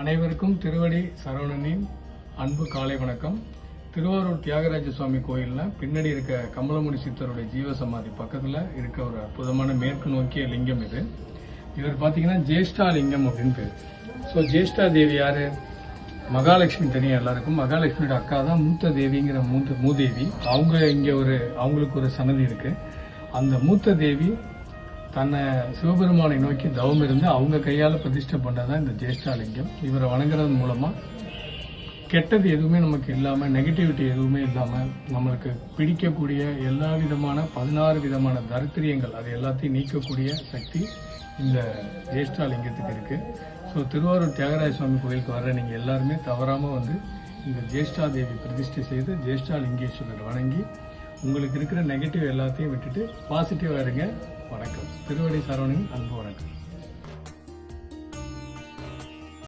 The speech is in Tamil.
அனைவருக்கும் திருவடி சரவணனின் அன்பு காலை வணக்கம். திருவாரூர் தியாகராஜ சுவாமி கோயிலில் பின்னாடி இருக்க கமலமுனி சித்தருடைய ஜீவசமாதி பக்கத்தில் இருக்க ஒரு அற்புதமான மேற்கு நோக்கிய லிங்கம் இது. இவர் பார்த்தீங்கன்னா ஜேஷ்டா லிங்கம் அப்படின்னு பேர் ஸோ ஜேஷ்டா தேவி யார்? மகாலட்சுமி தெரியும் எல்லாருக்கும். மகாலட்சுமியோட அக்கா தான் மூத்த தேவிங்கிற மூத்த மூதேவி. அவங்க இங்கே ஒரு அவங்களுக்கு ஒரு சன்னதி இருக்குது அந்த மூத்த தேவி தன்னை சிவபெருமானை நோக்கி தவம் இருந்து அவங்க கையால் பிரதிஷ்டை பண்ணதான் இந்த ஜேஷ்டாலிங்கம். இவரை வணங்குறது மூலமா கெட்டது எதுவுமே நமக்கு இல்லாமல் நெகட்டிவிட்டி எதுவுமே இல்லாமல் நம்மளுக்கு பிடிக்கக்கூடிய எல்லா விதமான பதினாறு விதமான தரித்திரியங்கள் அது எல்லாத்தையும் நீக்கக்கூடிய சக்தி இந்த ஜேஷ்டாலிங்கத்துக்கு இருக்குது ஸோ திருவாரூர் தியாகராஜ சுவாமி கோயிலுக்கு வர்ற நீங்கள் எல்லாருமே தவறாம வந்து இந்த ஜேஷ்டா தேவி பிரதிஷ்டை செய்து ஜேஷ்டா லிங்கேஸ்வரர் வணங்கி உங்களுக்கு இருக்கிற நெகட்டிவ் எல்லாத்தையும் விட்டுட்டு பாசிட்டிவாக இருங்க. வணக்கம். திருவடி சரவணன் அன்பு வணக்கம்.